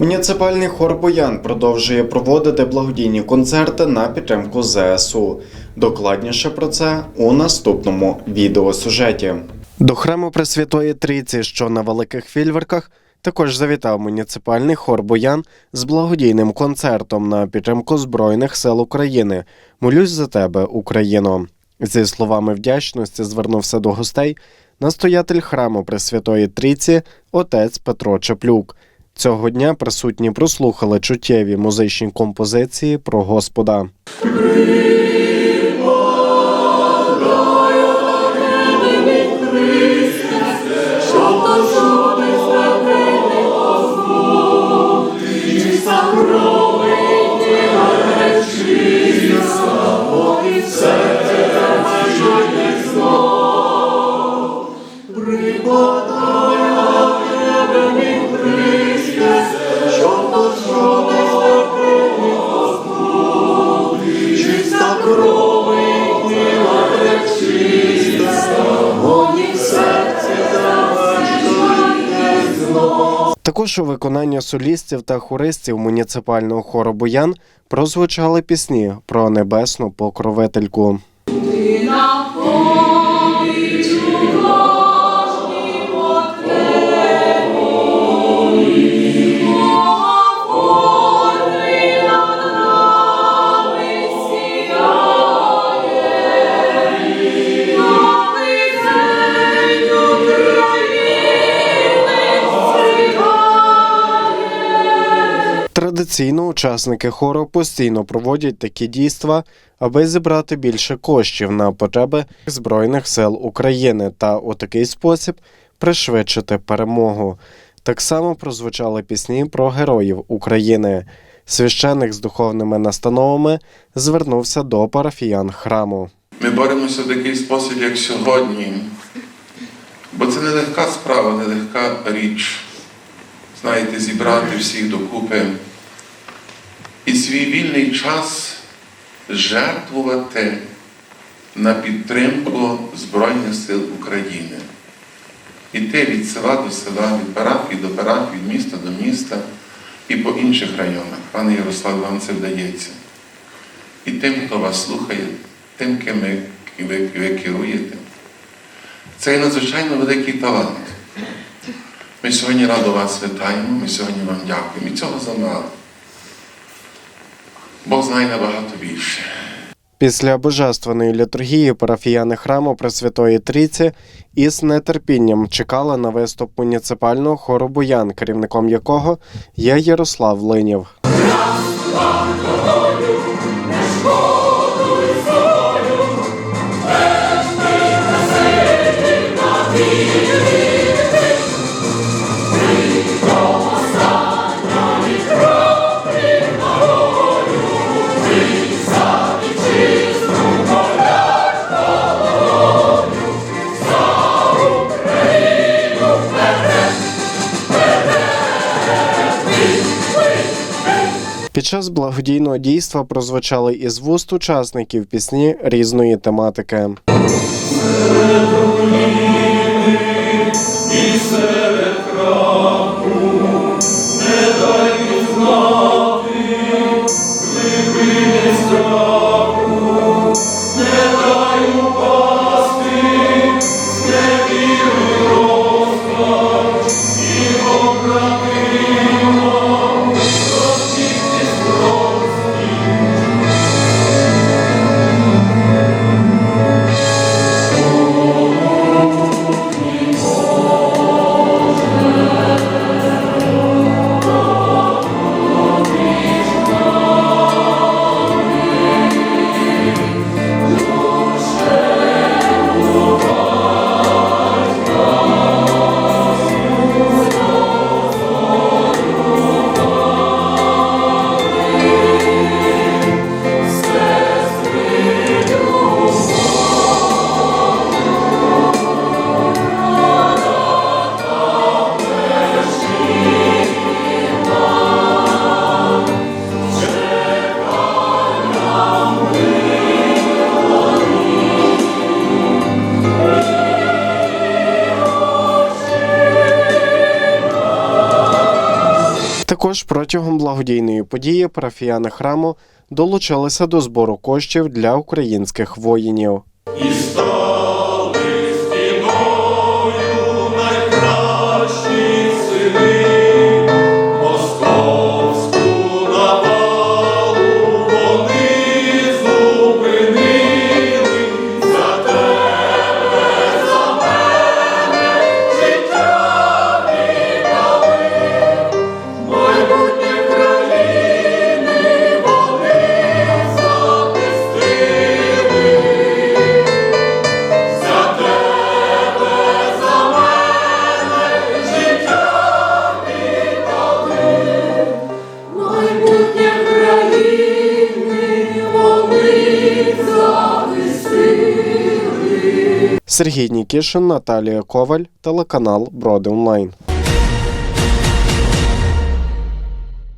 Муніципальний хор Боян продовжує проводити благодійні концерти на підтримку ЗСУ. Докладніше про це у наступному відеосюжеті. До храму Пресвятої Трійці, що на великих фільверках, також завітав муніципальний хор Боян з благодійним концертом на підтримку Збройних сил України. Молюсь за тебе, Україно. Зі словами вдячності звернувся до гостей настоятель храму Пресвятої Трійці, отець Петро Чеплюк. Цього дня присутні прослухали чуттєві музичні композиції про Господа. Також у виконанні солістів та хористів муніципального хору Боян прозвучали пісні про небесну покровительку. Традиційно учасники хору постійно проводять такі дійства, аби зібрати більше коштів на потреби Збройних сил України та у такий спосіб пришвидшити перемогу. Так само прозвучали пісні про героїв України. Священик з духовними настановами звернувся до парафіян храму. Ми боремося в такий спосіб, як сьогодні. Бо це нелегка справа, нелегка річ. Знаєте, зібрати всіх докупи і свій вільний час жертвувати на підтримку Збройних сил України. Іти від села до села, від парафії до парафії, від міста до міста і по інших районах. Пане Ярослав, вам це вдається. І тим, хто вас слухає, тим, ким ви, ви, ви керуєте. Це є надзвичайно великий талант. Ми сьогодні радо вас вітаємо, ми сьогодні вам дякуємо. І цього замало. Бог знає набагато більше. Після божественної літургії парафіяни храму Пресвятої Трійці із нетерпінням чекали на виступ муніципального хору Боян, керівником якого є Ярослав Линєв. Час благодійного дійства прозвучали із вуст учасників пісні різної тематики. Також протягом благодійної події парафіяни храму долучилися до збору коштів для українських воїнів. Сергій Нікішин, Наталія Коваль, телеканал Броди Онлайн.